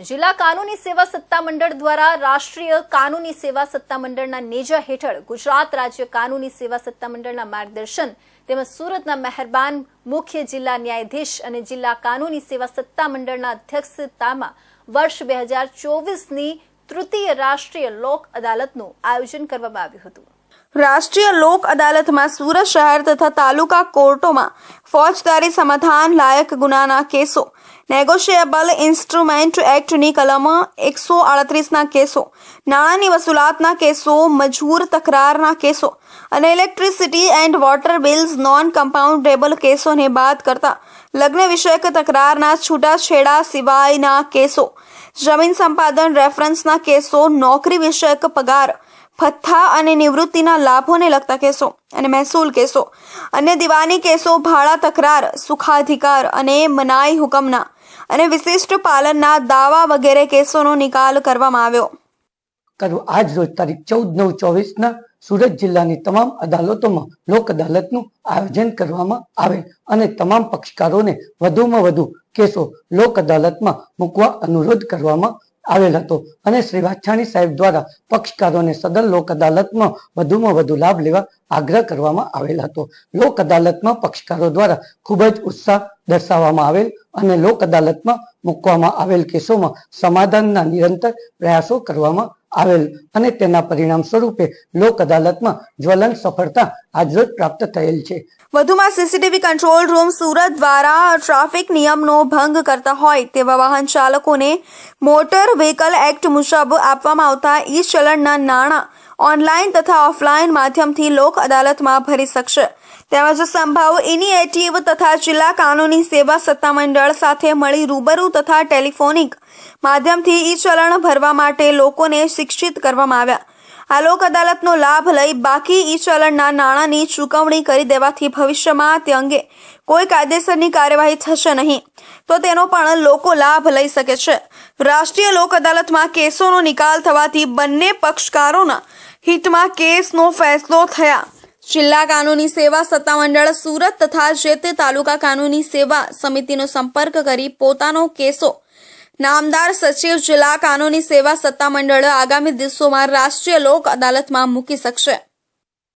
જિલ્લા કાનૂની સેવા સત્તામંડળ દ્વારા રાષ્ટ્રીય કાનૂની સેવા સત્તામંડળના નેજા હેઠળ ગુજરાત રાજ્ય કાનૂની સેવા સત્તામંડળના માર્ગદર્શન તેમજ સુરતના મહેરબાન મુખ્ય જિલ્લા ન્યાયાધીશ અને જિલ્લા કાનૂની સેવા સત્તામંડળના અધ્યક્ષતામાં વર્ષ બે હજાર ચોવીસની તૃતીય રાષ્ટ્રીય લોક અદાલતનું આયોજન કરવામાં આવ્યું હતું. રાષ્ટ્રીય લોક અદાલતમાં સુરત શહેર તથા તાલુકા કોર્ટોમાં ફોજદારી સમાધાન લાયક ગુનાના કેસો. નેગોશિયેબલ ઇન્સ્ટ્રુમેન્ટ એક્ટની કલમ એકસો આડત્રીસના કેસો. નાણાંની વસૂલાતના કેસો, મજૂર તકરારના કેસો અને electricity and water bills non compoundable કેસોને બાદ કરતા લગ્ન વિષયક તકરારના છૂટાછેડા સિવાયના કેસો. જમીન સંપાદન રેફરન્સના કેસો, નોકરી વિષયક પગાર ભથ્થા અને નિવૃત્તિના લાભોને લગતા કેસો અને મહેસૂલ કેસો અન્ય દિવાની કેસો, ભાડા તકરાર, સુખાધિકાર અને મનાઈ હુકમના અને વિશિષ્ટ પાલનના દાવા વગેરે કેસોનો નિકાલ કરવામાં આવ્યો. કરવો આજ રોજ તારીખ ચૌદ નવ ચોવીસના સુરત જિલ્લાની તમામ અદાલતોમાં લોક અદાલતનું આયોજન કરવામાં આવે અને તમામ પક્ષકારોને વધુમાં વધુ કેસો લોક અદાલતમાં મૂકવા અનુરોધ કરવામાં આવેલ હતો. અને શ્રી વાછાણી સાહેબ દ્વારા પક્ષકારોને સદન લોક અદાલતમાં વધુમાં વધુ લાભ લેવા આગ્રહ કરવામાં આવેલ હતો. લોક અદાલતમાં પક્ષકારો દ્વારા ખૂબ જ ઉત્સાહ દર્શાવવામાં આવેલ અને લોક અદાલતમાં મૂકવામાં આવેલ કેસોમાં સમાધાનના નિરંતર પ્રયાસો કરવામાં આવેલ અને તેના પરિણામ સ્વરૂપે લોક અદાલતમાં જ્વલન સફળતા આજરોજ પ્રાપ્ત થયેલ છે. વધુમાં સીસીટીવી કંટ્રોલ રૂમ સુરત દ્વારા ટ્રાફિક નિયમનો ભંગ કરતા હોય તેવા વાહન ચાલકોને મોટર વ્હીકલ એક્ટ મુજબ આપવામાં આવતા ઈ ચલણના નાણાં ઓનલાઈન તથા ઓફલાઈન માધ્યમથી લોક અદાલતમાં ભરી શકશે. તેમજ સંભાવ ઇનિએટિવ તથા જિલ્લા કાનૂની સેવા સત્તામંડળ સાથે મળી રૂબરૂ તથા ટેલિફોનિક માધ્યમથી ઈ ચલણ ભરવા માટે લોકોને શિક્ષિત કરવામાં આવ્યા. આ લોક અદાલતનો લાભ લઈ બાકી ઈ ચલણના નાણાંની ચૂકવણી કરી દેવાથી ભવિષ્યમાં તે અંગે કોઈ કાયદેસરની કાર્યવાહી થશે નહીં. તો તેનો પણ લોકો લાભ લઈ શકે છે. રાષ્ટ્રીય લોક અદાલતમાં કેસોનો નિકાલ થવાથી બંને પક્ષકારોના હિતમાં કેસનો ફેસલો થયા. જિલ્લા કાનૂની સેવા સત્તામંડળ સુરત તથા જે તે તાલુકા કાનૂની સેવા સમિતિનો સંપર્ક કરી પોતાનો કેસો. નામદાર સચિવ જિલ્લા કાનૂની સેવા સત્તામંડળ આગામી દિવસોમાં રાષ્ટ્રીય લોક અદાલતમાં મૂકી શકશે.